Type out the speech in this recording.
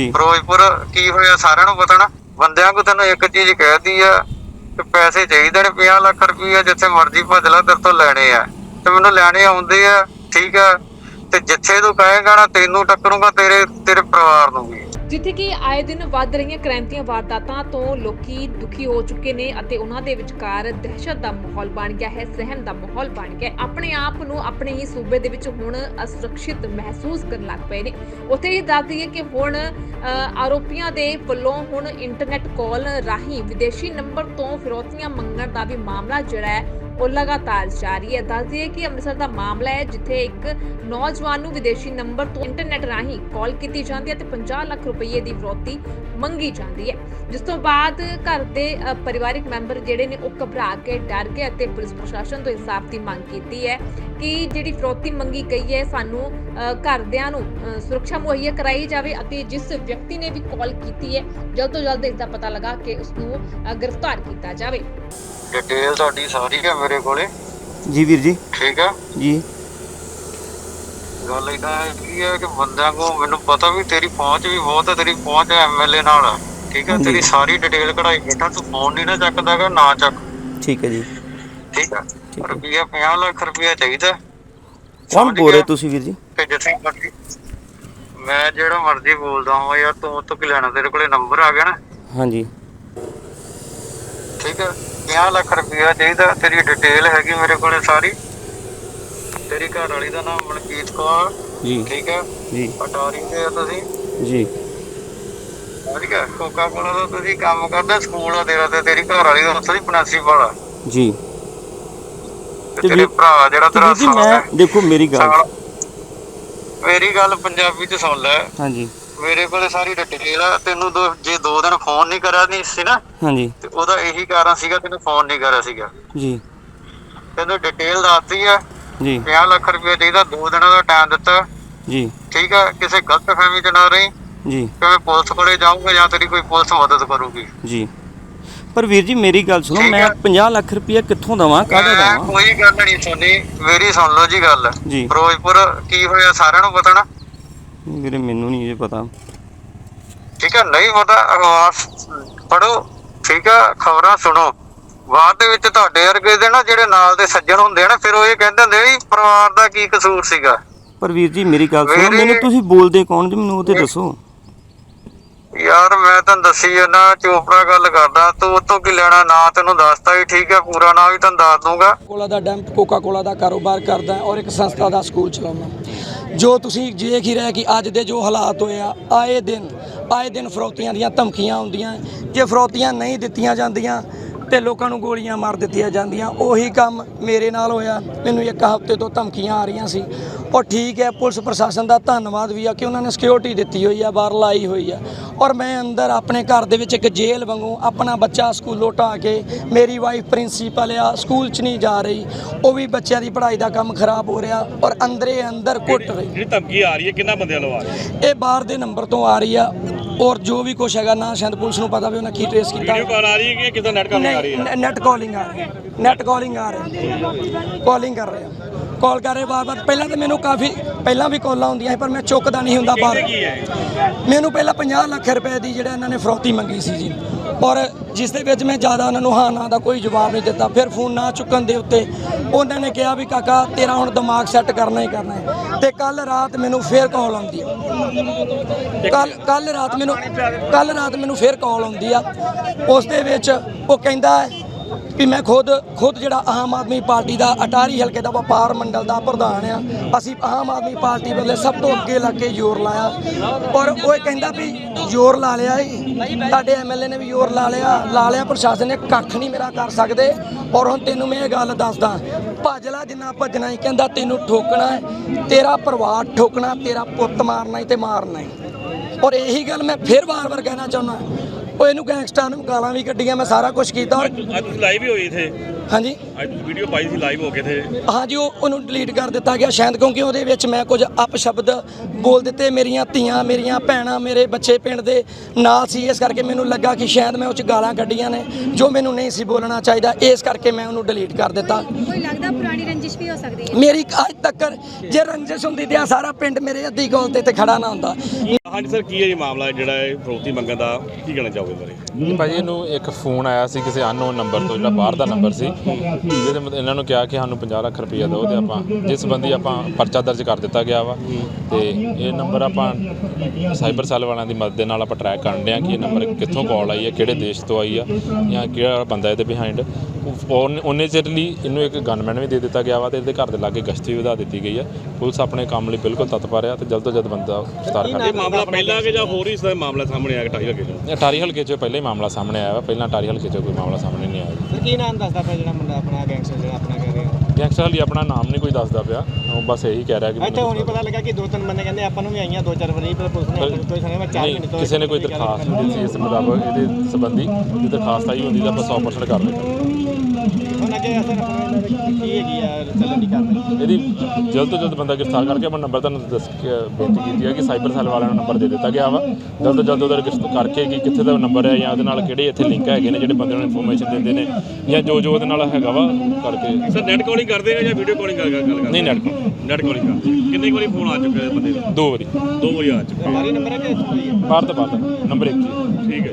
ਜੀ। ਫਿਰੋਜ਼ਪੁਰ ਕੀ ਹੋਇਆ? ਸਾਰਿਆਂ ਨੂੰ ਪਤਾ ਨਾ। ਬੰਦਿਆਂ ਕੋ ਤੈਨੂੰ ਇੱਕ ਚੀਜ਼ ਕਹਿਤੀ ਆ ਕਿ ਪੈਸੇ ਚਾਹੀਦੇ ਨੇ 50 ਲੱਖ ਰੁਪਈਆ ਜਿੱਥੇ ਮਰਜ਼ੀ ਭੱਜ ਲੈ, ਤੇਰੇ ਤੋਂ ਲੈਣੇ ਆ। ਤੇ ਮੈਨੂੰ ਲੈਣੇ ਆਉਂਦੇ ਆ, ਠੀਕ ਆ। ਤੇ ਜਿੱਥੇ ਤੂੰ ਕਹੇਗਾ ਨਾ, ਤੈਨੂੰ ਟੱਕਰੂਗਾ ਤੇਰੇ ਤੇਰੇ ਪਰਿਵਾਰ ਨੂੰ ਵੀ। ਜਿੱਥੇ ਕਿ ਆਏ ਦਿਨ ਵੱਧ ਰਹੀਆਂ ਕ੍ਰਾਂਤੀਆਂ ਵਾਰਦਾਤਾਂ ਤੋਂ ਲੋਕੀ ਦੁਖੀ ਹੋ ਚੁੱਕੇ ਨੇ ਅਤੇ ਉਹਨਾਂ ਦੇ ਵਿਚਕਾਰ ਦਹਿਸ਼ਤ ਦਾ ਮਾਹੌਲ ਬਣ ਗਿਆ ਹੈ, ਸਹਿਮ ਦਾ ਮਾਹੌਲ ਬਣ ਗਿਆ ਆਪਣੇ ਆਪ ਨੂੰ ਆਪਣੇ ਹੀ ਸੂਬੇ ਦੇ ਵਿੱਚ ਹੁਣ ਅਸੁਰੱਖਿਅਤ ਮਹਿਸੂਸ ਕਰਨ ਲੱਗ ਪਏ ਨੇ। ਉੱਥੇ ਹੀ ਦੱਸ ਦਈਏ ਕਿ ਹੁਣ ਆਰੋਪੀਆਂ ਦੇ ਵੱਲੋਂ ਹੁਣ ਇੰਟਰਨੈਟ ਕਾਲ ਰਾਹੀਂ ਵਿਦੇਸ਼ੀ ਨੰਬਰ ਤੋਂ ਫਿਰੌਤੀਆਂ ਮੰਗਣ ਦਾ ਵੀ ਮਾਮਲਾ ਜਿਹੜਾ ਹੈ ਉਹ ਲਗਾਤਾਰ ਜਾਰੀ ਹੈ। ਦੱਸਦੀ ਹੈ ਕਿ ਅੰਮ੍ਰਿਤਸਰ ਦਾ ਮਾਮਲਾ ਹੈ, ਜਿੱਥੇ ਇੱਕ ਨੌਜਵਾਨ ਨੂੰ ਵਿਦੇਸ਼ੀ ਨੰਬਰ ਤੋਂ ਇੰਟਰਨੈਟ ਰਾਹੀਂ ਕਾਲ ਕੀਤੀ ਜਾਂਦੀ ਹੈ ਤੇ 50 ਲੱਖ ਰੁਪਏ ਦੀ ਫਰੌਤੀ ਮੰਗੀ ਜਾਂਦੀ ਹੈ। ਜਿਸ ਤੋਂ ਬਾਅਦ ਘਰ ਦੇ ਪਰਿਵਾਰਿਕ ਮੈਂਬਰ ਜਿਹੜੇ ਨੇ ਉਹ ਘਬਰਾ ਕੇ, ਡਰ ਗਏ ਅਤੇ ਪੁਲਿਸ ਪ੍ਰਸ਼ਾਸਨ ਤੋਂ ਇਨਸਾਫ ਦੀ ਮੰਗ ਕੀਤੀ ਹੈ ਕਿ ਜਿਹੜੀ ਫਰੌਤੀ ਮੰਗੀ ਗਈ ਹੈ, ਸਾਨੂੰ ਘਰਦਿਆਂ ਨੂੰ ਸੁਰੱਖਿਆ ਮੁਹੱਈਆ ਕਰਾਈ ਜਾਵੇ ਅਤੇ ਜਿਸ ਵਿਅਕਤੀ ਨੇ ਵੀ ਕਾਲ ਕੀਤੀ ਹੈ, ਜਲਦ ਤੋਂ ਜਲਦ ਇਸ ਦਾ ਪਤਾ ਲਗਾ ਕੇ ਉਸ ਨੂੰ ਗ੍ਰਿਫਤਾਰ ਕੀਤਾ ਜਾਵੇ। ਡਿਟੇਲ ਤੁਹਾਡੀ ਸਾਰੀ ਹੈ ਮੇਰੇ ਕੋਲੇ। ਜੀ ਵੀਰ ਜੀ। ਠੀਕ ਆ? ਜੀ। ਗੱਲ ਇਦਾਂ ਹੈ ਕੀ ਹੈ ਕਿ ਬੰਦਿਆਂ ਕੋ ਮੈਨੂੰ ਪਤਾ ਵੀ ਤੇਰੀ ਪਹੁੰਚ ਵੀ ਬਹੁਤ ਹੈ ਤੇਰੀ ਪਹੁੰਚ ਐਮਐਲਏ ਨਾਲ। ਆ? ਠੀਕ ਹੈ। ਤੇਰੀ ਸਾਰੀ ਡਿਟੇਲ ਕਢਾਈ ਬੈਠਾ ਤੂੰ ਫੋਨ ਨਹੀਂ ਨਾ ਚੱਕਦਾਗਾ ਨਾ ਚੱਕ। ਠੀਕ ਹੈ ਜੀ। ਠੀਕ ਆ। ਰੁਪਈਆ 50 ਲੱਖ ਰੁਪਈਆ ਚਾਹੀਦਾ। ਕੌਣ ਬੋਲ ਰਹੇ? ਤੁਸੀਂ ਵੀਰ ਜੀ? ਤੇ ਜਿੱਥੇ ਮਰਜ਼ੀ। ਮੈਂ ਜਿਹੜਾ ਮਰਜ਼ੀ ਬੋਲਦਾ ਹਾਂ ਯਾਰ ਤੂੰ ਤੋਂ ਕੀ ਲੈਣਾ? ਤੇਰੇ ਕੋਲੇ ਨੰਬਰ ਆ ਗਿਆ ਨਾ। ਹਾਂਜੀ। ਠੀਕ ਹੈ 50 ਲੱਖ ਰੁਪਈਆ ਚਾਹੀਦਾ। ਤੇਰੀ ਡਿਟੇਲ ਹੈਗੀ ਮੇਰੇ ਕੋਲੇ ਸਾਰੀ। ਤੇਰੀ ਘਰ ਵਾਲੀ ਦਾ ਨਾਮ ਮਨਕੀਤ ਕੌਰ। ਜੀ। ਠੀਕ ਹੈ। ਜੀ। ਅਟਾਰੀ ਦੇ ਆ ਤੁਸੀਂ। ਜੀ। ਠੀਕ ਹੈ। ਕੋਕਾ ਕੋਲਾ ਦਾ ਤੁਸੀਂ ਕੰਮ ਕਰਦੇ ਸਕੂਲ ਆ ਤੇਰਾ ਤੇ ਤੇਰੀ ਘਰ ਵਾਲੀ ਦਾ ਉੱਥੇ ਦੀ ਪ੍ਰਿੰਸੀਪਲ ਆ। ਜੀ। ਤੇ ਤੇਰੇ ਭਰਾ ਜਿਹੜਾ ਤੇਰਾ ਸਾਲਾ ਹੈ, ਦੇਖੋ ਮੇਰੀ ਗੱਲ। ਮੇਰੀ ਗੱਲ ਪੰਜਾਬੀ ਚ ਸੁਣ ਲੈ। ਹਾਂਜੀ। ਮੇਰੇ ਕੋਲੇ ਸਾਰੀ ਡਿਟੇਲ ਆ ਤੈਨੂੰ ਦੋ ਜੇ ਦੋ ਦਿਨ ਫੋਨ ਨਹੀਂ ਕਰਿਆ ਨਹੀਂ ਸੀ ਨਾ ਹਾਂਜੀ। ਤੇ ਉਹਦਾ ਇਹੀ ਕਾਰਨ ਸੀਗਾ ਤੈਨੂੰ ਫੋਨ ਨਹੀਂ ਕਰਿਆ ਸੀਗਾ। ਜੀ। ਤੈਨੂੰ ਡਿਟੇਲ ਦੱਸਤੀ ਆ ਜੀ। 50 ਲੱਖ ਰੁਪਏ ਚਾਹੀਦਾ ਦੋ ਦਿਨਾਂ ਦਾ ਟਾਈਮ ਦਿੱਤਾ। ਜੀ। ਠੀਕ ਆ ਕਿਸੇ ਗਲਤ ਫਹਿਮੀ ਚ ਨਾ ਰਹੀ। ਜੀ। ਕਿ ਮੈਂ ਪੁਲਿਸ ਕੋਲੇ ਜਾਊਂਗਾ ਜਾਂ ਤੇਰੀ ਕੋਈ ਪੁਲਿਸ ਮਦਦ ਕਰੂਗੀ? ਜੀ। ਪਰ ਵੀਰ ਜੀ ਮੇਰੀ ਗੱਲ ਸੁਣੋ ਮੈਂ ਹੈ। 50 ਲੱਖ ਰੁਪਇਆ ਕਿੱਥੋਂ ਦਵਾਂ ਕਾਹਦਾ ਦਵਾਂ? ਕੋਈ ਗੱਲ ਨਹੀਂ ਸੁਣੀ ਮੇਰੀ ਸੁਣ ਲਓ ਜੀ ਗੱਲ। ਜੀ। ਫਿਰੋਜ਼ਪੁਰ ਕੀ ਹੋਇਆ ਸਾਰਿਆਂ ਨੂੰ ਪਤਾ ਨਾ? ਵੀਰੇ ਮੈਨੂੰ ਨਹੀਂ ਇਹ ਪਤਾ। ਠੀਕ ਹੈ ਨਹੀਂ ਪਤਾ ਅਖਬਾਰ ਪੜੋ ਠੀਕ ਆ ਖਬਰਾਂ ਸੁਣੋ। ਬਾਅਦ ਦੇ ਵਿੱਚ ਤੁਹਾਡੇ ਵਰਗੇ ਦੇ ਨਾ ਜਿਹੜੇ ਨਾਲ ਦੇ ਸੱਜਣ ਹੁੰਦੇ ਆ ਨਾ ਫਿਰ ਉਹ ਇਹ ਕਹਿੰਦੇ ਹੁੰਦੇ ਵੀ ਪਰਿਵਾਰ ਦਾ ਕੀ ਕਸੂਰ ਸੀਗਾ? ਪਰ ਵੀਰ ਜੀ ਮੇਰੀ ਗੱਲ ਸੁਣੋ ਮੈਨੂੰ ਤੁਸੀਂ ਬੋਲਦੇ ਕੌਣ ਜੀ? ਮੈਨੂੰ ਉਹ ਤੇ ਦੱਸੋ। ਯਾਰ ਮੈਂ ਤੈਨੂੰ ਦੱਸੀ ਜਾਂਦਾ ਚੋਪੜਾ ਗੱਲ ਕਰਦਾ ਤੂੰ ਉਤੋਂ ਕੀ ਲੈਣਾ? ਨਾ ਤੈਨੂੰ ਦੱਸਤਾ ਹੀ ਠੀਕ ਹੈ ਪੂਰਾ ਨਾਂ ਵੀ ਤੈਨੂੰ ਦੱਸ ਦੂੰਗਾ ਕੋਲਾ ਦਾ ਡੈਂਪ ਕੋਕਾ ਕੋਲਾ ਦਾ ਕਾਰੋਬਾਰ ਕਰਦਾ ਔਰ ਇੱਕ ਸੰਸਥਾ ਦਾ ਸਕੂਲ ਚਲਾਉਂਦਾ। ਜੋ ਤੁਸੀਂ ਦੇਖ ਹੀ ਰਹੇ ਕਿ ਅੱਜ ਦੇ ਜੋ ਹਾਲਾਤ ਹੋਏ ਆ, ਆਏ ਦਿਨ ਆਏ ਦਿਨ ਫਰੋਤੀਆਂ ਦੀਆਂ ਧਮਕੀਆਂ ਆਉਂਦੀਆਂ ਜੇ ਫਰੋਤੀਆਂ ਨਹੀਂ ਦਿੱਤੀਆਂ ਜਾਂਦੀਆਂ ਤੇ ਲੋਕਾਂ ਨੂੰ ਗੋਲੀਆਂ ਮਾਰ ਦਿੱਤੀਆਂ ਜਾਂਦੀਆਂ। ਉਹੀ ਕੰਮ ਮੇਰੇ ਨਾਲ ਹੋਇਆ। ਮੈਨੂੰ ਇੱਕ ਹਫ਼ਤੇ ਤੋਂ ਧਮਕੀਆਂ ਆ ਰਹੀਆਂ ਸੀ। ਔਰ ਠੀਕ ਹੈ ਪੁਲਿਸ ਪ੍ਰਸ਼ਾਸਨ ਦਾ ਧੰਨਵਾਦ ਵੀ ਆ ਕਿ ਉਹਨਾਂ ਨੇ ਸਿਕਿਉਰਿਟੀ ਦਿੱਤੀ ਹੋਈ ਆ ਬਾਹਰ ਲਾਈ ਹੋਈ ਆ। ਔਰ ਮੈਂ ਅੰਦਰ ਆਪਣੇ ਘਰ ਦੇ ਵਿੱਚ ਇੱਕ ਜੇਲ੍ਹ ਵਾਂਗੂ ਆਪਣਾ ਬੱਚਾ ਸਕੂਲੋਂ ਢਾ ਕੇ ਮੇਰੀ ਵਾਈਫ ਪ੍ਰਿੰਸੀਪਲ ਆ ਸਕੂਲ 'ਚ ਨਹੀਂ ਜਾ ਰਹੀ। ਉਹ ਵੀ ਬੱਚਿਆਂ ਦੀ ਪੜ੍ਹਾਈ ਦਾ ਕੰਮ ਖਰਾਬ ਹੋ ਰਿਹਾ ਔਰ ਅੰਦਰੇ ਅੰਦਰ ਕੁੱਟ ਰਹੀ। ਜਿਹੜੀ ਧਮਕੀ ਆ ਰਹੀ ਹੈ ਕਿੰਨਾ ਬੰਦਿਆਂ ਲਵਾ ਰਹੀ ਇਹ ਬਾਹਰ ਦੇ ਨੰਬਰ ਤੋਂ ਆ ਰਹੀ ਆ। ਔਰ ਜੋ ਵੀ ਕੁਛ ਹੈਗਾ ਨਾ ਸ਼ਾਇਦ ਪੁਲਿਸ ਨੂੰ ਪਤਾ ਵੀ ਉਹਨਾਂ ਕੀ ਟ੍ਰੇਸ ਕੀਤਾ। ਵੀਡੀਓ ਕਾਲ ਆ ਰਹੀ ਹੈ ਕਿ ਕਿਦਾਂ ਨੈਟ ਕਾਲ ਆ ਰਹੀ ਹੈ? ਨੈਟ ਕਾਲਿੰਗ ਆ ਰਹੀ ਹੈ। ਨੈਟ ਕਾਲਿੰਗ ਆ ਰਹੀ ਕਾਲਿੰਗ ਕਰ ਰਹੇ ਆ। ਕਾਲ ਕਰ ਰਹੇ ਬਾਰ ਪਹਿਲਾਂ ਤਾਂ ਮੈਨੂੰ ਕਾਫੀ ਪਹਿਲਾਂ ਵੀ ਕਾਲਾਂ ਹੁੰਦੀਆਂ ਸੀ ਪਰ ਮੈਂ ਚੁੱਕਦਾ ਨਹੀਂ ਹੁੰਦਾ ਹੈ? ਮੈਨੂੰ ਪਹਿਲਾਂ 50 ਲੱਖ ਰੁਪਏ ਦੀ ਜਿਹੜਾ ਇਹਨਾਂ ਨੇ ਫਰੌਤੀ ਮੰਗੀ ਸੀ ਜੀ। ਔਰ ਜਿਸ ਦੇ ਵਿੱਚ ਮੈਂ ਜ਼ਿਆਦਾ ਉਹਨਾਂ ਨੂੰ ਹਾਂ ਨਾ ਦਾ ਕੋਈ ਜਵਾਬ ਨਹੀਂ ਦਿੱਤਾ। ਫਿਰ ਫੋਨ ਨਾ ਚੁੱਕਣ ਦੇ ਉੱਤੇ ਉਹਨਾਂ ਨੇ ਕਿਹਾ ਵੀ ਕਾਕਾ ਤੇਰਾ ਹੁਣ ਦਿਮਾਗ ਸੈੱਟ ਕਰਨਾ ਹੀ ਕਰਨਾ ਹੈ। ਤੇ ਕੱਲ ਰਾਤ ਮੈਨੂੰ ਫੇਰ ਕਾਲ ਆਉਂਦੀ ਹੈ ਕੱਲ ਕੱਲ ਰਾਤ ਮੈਨੂੰ ਕੱਲ ਰਾਤ ਮੈਨੂੰ ਫੇਰ ਕਾਲ ਆਉਂਦੀ ਆ। ਉਸ ਦੇ ਵਿੱਚ ਉਹ ਕਹਿੰਦਾ ਹੈ ਵੀ ਮੈਂ ਖੁਦ ਖੁਦ ਜਿਹੜਾ ਆਮ ਆਦਮੀ ਪਾਰਟੀ ਦਾ ਅਟਾਰੀ ਹਲਕੇ ਦਾ ਵਪਾਰ ਮੰਡਲ ਦਾ ਪ੍ਰਧਾਨ ਆ, ਅਸੀਂ ਆਮ ਆਦਮੀ ਪਾਰਟੀ ਵੱਲੇ ਸਭ ਤੋਂ ਅੱਗੇ ਲੱਗ ਕੇ ਜ਼ੋਰ ਲਾਇਆ। ਔਰ ਉਹ ਇਹ ਕਹਿੰਦਾ ਵੀ ਜ਼ੋਰ ਲਾ ਲਿਆ ਈ ਤੁਹਾਡੇ ਐਮਐਲਏ ਨੇ ਵੀ ਜ਼ੋਰ ਲਾ ਲਿਆ ਲਾ ਲਿਆ, ਪ੍ਰਸ਼ਾਸਨ ਨੇ ਕੱਖ ਨਹੀਂ ਮੇਰਾ ਕਰ ਸਕਦੇ। ਔਰ ਹੁਣ ਤੈਨੂੰ ਮੈਂ ਇਹ ਗੱਲ ਦੱਸਦਾ ਭੱਜ ਲੈ ਜਿੰਨਾ ਭੱਜਣਾ ਹੀ, ਕਹਿੰਦਾ ਤੈਨੂੰ ਠੋਕਣਾ ਤੇਰਾ ਪਰਿਵਾਰ ਠੋਕਣਾ, ਤੇਰਾ ਪੁੱਤ ਮਾਰਨਾ ਹੀ ਤੇ ਮਾਰਨਾ ਔਰ ਇਹੀ ਗੱਲ ਮੈਂ ਫਿਰ ਵਾਰ-ਵਾਰ ਕਹਿਣਾ ਚਾਹੁੰਦਾ। ਉਹ ਇਹਨੂੰ ਗੈਂਗਸਟਰ ਨੂੰ ਗਾਲਾਂ ਵੀ ਕੱਢੀਆਂ ਮੈਂ ਸਾਰਾ ਕੁਝ ਕੀਤਾ। ਔਰ ਅੱਜ ਤੁਸੀਂ ਲਾਈਵ ਹੀ ਹੋਈ ਇਥੇ? ਹਾਂਜੀ। ਅੱਜ ਤੁਸੀਂ ਵੀਡੀਓ ਪਾਈ ਸੀ ਲਾਈਵ ਹੋ ਕੇ ਤੇ ਹਾਂਜੀ ਉਹ ਉਹਨੂੰ ਡਿਲੀਟ ਕਰ ਦਿੱਤਾ ਗਿਆ ਸ਼ਾਇਦ ਕਿਉਂਕਿ ਉਹਦੇ ਵਿੱਚ ਮੈਂ ਕੁਝ ਅਪਸ਼ਬਦ ਬੋਲ ਦਿੱਤੇ। ਮੇਰੀਆਂ ਧੀਆਂ ਮੇਰੀਆਂ ਭੈਣਾਂ ਮੇਰੇ ਬੱਚੇ ਪਿੰਡ ਦੇ ਨਾਲ ਸੀ। ਇਸ ਕਰਕੇ ਮੈਨੂੰ ਲੱਗਾ ਕਿ ਸ਼ਾਇਦ ਮੈਂ ਉਹ ਚ ਗਾਲਾਂ ਕੱਢੀਆਂ ਨੇ। ਜੋ ਮੈਨੂੰ ਨਹੀਂ ਸੀ ਬੋਲਣਾ ਚਾਹੀਦਾ ਇਸ ਕਰਕੇ ਮੈਂ ਉਹਨੂੰ ਡਿਲੀਟ ਕਰ ਦਿੱਤਾ। ਕੋਈ ਲੱਗਦਾ ਪੁਰਾਣੀ ਰੰਜਿਸ਼ ਵੀ ਹੋ ਸਕਦੀ ਹੈ? ਮੇਰੀ ਅੱਜ ਤੱਕ ਜੇ ਰੰਜਿਸ਼ ਹੁੰਦੀ ਤੇ ਆਹ ਸਾਰਾ ਪਿੰਡ ਮੇਰੇ ਅੱਧੀ ਗੋਲ ਤੇ ਤੇ ਖੜਾ ਨਾ ਹੁੰਦਾ। ਹਾਂਜੀ ਸਰ ਕੀ ਹੈ ਜੀ ਮਾਮਲਾ ਜਿਹੜਾ ਇਹ ਫਰੋਤੀ ਮੰਗਣ ਦਾ? ਕੀ ਕਹਿਣਾ ਚਾਹੋਗੇ ਬਾਰੇ? ਕਿ ਭਾਜੀ ਇਹਨੂੰ ਇੱਕ ਫੋਨ ਆਇਆ ਸੀ ਕਿਸੇ ਅਨਨੋਨ ਨੰਬਰ ਤੋਂ ਜਿਹੜਾ ਬਾਹਰ ਦਾ ਨੰਬਰ ਸੀ। ਜਿਹਦੇ ਮਤ- ਇਹਨਾਂ ਨੂੰ ਕਿਹਾ ਕਿ ਸਾਨੂੰ 50 ਲੱਖ ਰੁਪਈਆ ਦਿਓ ਤੇ ਆਪਾਂ ਜਿਸ ਸੰਬੰਧੀ ਆਪਾਂ ਪਰਚਾ ਦਰਜ ਕਰ ਦਿੱਤਾ ਗਿਆ ਵਾ। ਤੇ ਇਹ ਨੰਬਰ ਆਪਾਂ ਸਾਈਬਰ ਸੈੱਲ ਵਾਲਿਆਂ ਦੀ ਮਦਦ ਦੇ ਨਾਲ ਆਪਾਂ ਟਰੈਕ ਕਰਨ ਡਿਆ ਕਿ ਇਹ ਨੰਬਰ ਕਿੱਥੋਂ ਕਾਲ ਆਈ ਹੈ ਕਿਹੜੇ ਦੇਸ਼ ਤੋਂ ਆਈ ਆ ਜਾਂ ਕਿਹੜਾ ਬੰਦਾ ਇਹਦੇ ਬਿਹਾਈਂਡ ਉਹਨੇ ਚਿਰ ਲਈ ਇਹਨੂੰ ਇੱਕ ਗਨਮੈਨ ਵੀ ਦੇ ਦਿੱਤਾ ਗਿਆ। ਵਾ ਤੇ ਇਹਦੇ ਘਰ ਦੇ ਲਾਗੇ ਗਸ਼ਤ ਵੀ ਵਧਾ ਦਿੱਤੀ ਗਈ ਆ। ਪੁਲਿਸ ਆਪਣੇ ਕੰਮ ਲਈ ਬਿਲਕੁਲ ਤਤਪਰ ਆ ਤੇ ਜਲਦ ਤੋਂ ਜਲਦ ਬੰਦਾ ਗ੍ਰਿਫਤਾਰ ਕਰ ਇਹ ਮਾਮਲਾ ਪਹਿਲਾਂ ਕਿ ਜਾਂ ਹੋਰ ਹੀ ਇਸ ਦਾ ਮਾਮਲਾ ਸਾਹਮਣੇ ਆ ਗਿਆ ਢਾਈ ਲੱਗੇ ਇਹ ਅਟਾਰੀ ਹਲਕੇ 'ਚ ਪਹਿਲਾਂ ਹੀ ਮਾਮਲਾ ਸਾਹਮਣੇ ਆਇਆ ਵਾ ਪਹਿਲਾਂ ਅਟਾਰੀ ਹਲਕੇ 'ਚ ਕੋਈ ਮਾਮਲਾ ਸਾਹਮਣੇ ਨਹੀਂ ਆਇਆ। ਸਰ ਕੀ ਨਾਮ ਦੱਸਦਾ ਪਿਆ ਜਿਹੜਾ ਮੁੰਡਾ ਆਪਣਾ ਗੈਂਗਸਟਰ ਜਿਹੜਾ ਆਪਣਾ ਕਹਿ ਰਿਹਾ? ਗੈਂਗਸਟਰ ਹਲੀ ਆਪਣਾ ਨਾਮ ਨਹੀਂ ਕੋਈ ਦੱਸਦਾ ਪਿਆ ਉਹ ਬਸ ਇਹੀ ਕਹਿ ਰਿਹਾ ਕਿ ਇੱਥੇ ਮੈਨੂੰ ਹੁਣੀ ਪਤਾ ਲੱਗਾ ਕਿ ਦੋ ਤਿੰਨ ਬੰਦੇ ਕਹਿੰਦੇ ਆਪਾਂ ਨੂੰ ਵੀ ਆਈਆਂ ਦੋ ਚਾਰ ਵਾਰੀ ਪਰ ਪੁਲਿਸ ਨੇ ਕੋਈ ਸੁਣਿਆ ਮੈਂ ਚਾਰ ਨਹੀਂ, ਮਹੀਨੇ ਤੋਂ ਕਿਸੇ ਨੇ ਕੋਈ ਦਰਖਾਸਤ ਦਿੱਤੀ ਸੀ ਇਸ ਮੁਤਾਬਕ ਇਹਦੇ ਸੰਬੰਧੀ ਜੇ ਦਰਖਾਸਤ ਆਈ ਹੁੰਦੀ ਤਾਂ ਆਪਾਂ 100% ਕਰ ਲੈਂਦੇ ਹੁਣ ਅੱਗੇ ਅਸਰ ਦਾ ਕੀ ਹੈਗੀ ਆ ਚੱਲਣ ਦੀ ਕਾਰਵਾਈ ਇਹਦੀ ਜਲਦ ਤੋਂ ਜਲਦ ਬੰਦਾ ਗ੍ਰਿਫਤਾਰ ਕਰਕੇ ਆਪਣਾ ਨੰਬਰ ਤੁਹਾਨੂੰ ਦੱਸ ਕੇ ਬੇਨਤੀ ਕੀਤੀ ਹੈ ਕਿ ਸਾਈਬਰ ਸੈੱਲ ਵਾਲਿਆਂ ਨੂੰ ਨੰਬਰ ਦੇ ਦਿੱਤਾ ਗਿਆ ਵਾ। ਜਲਦ ਤੋਂ ਜਲਦ ਉਹਦਾ ਰਜਿਸਟਰ ਕਰਕੇ ਕਿ ਕਿੱਥੇ ਦਾ ਨੰਬਰ ਹੈ ਜਾਂ ਉਹਦੇ ਨਾਲ ਕਿਹੜੇ ਇੱਥੇ ਲਿੰਕ ਹੈਗੇ ਨੇ ਜਿਹੜੇ ਬੰਦੇ ਨੂੰ ਇਨਫੋਰਮੇਸ਼ਨ ਦਿੰਦੇ ਨੇ ਜਾਂ ਜੋ ਜੋ ਉਹਦੇ ਨਾਲ ਹੈਗਾ ਵਾ ਕਰਕੇ। ਸਰ ਨੈਟ ਕਾਲਿੰਗ ਕਰਦੇ ਆ ਜਾਂ ਵੀਡੀਓ ਕਾਲਿੰਗ ਕਰ ਗੱਲ ਕਰਦੇ ਨਹੀਂ ਨੈਟ ਨੈਟ ਕਾਲਿੰਗ ਕਰਦੇ ਕਿੰਨੇ ਵਾਰੀ ਫੋਨ ਆ ਚੁੱਕਾ ਹੈ ਬੰਦੇ ਦਾ ਦੋ ਵਾਰੀ। ਦੋ ਵਾਰੀ ਆ ਚੁੱਕਾ ਹਮਾਰੀ ਨੰਬਰ ਹੈ ਕਿ ਬਾਹਰ ਤੋਂ ਬਾਹਰ ਨੰਬਰ 1 ਹੀ ਹੈ। ਠੀਕ ਹੈ।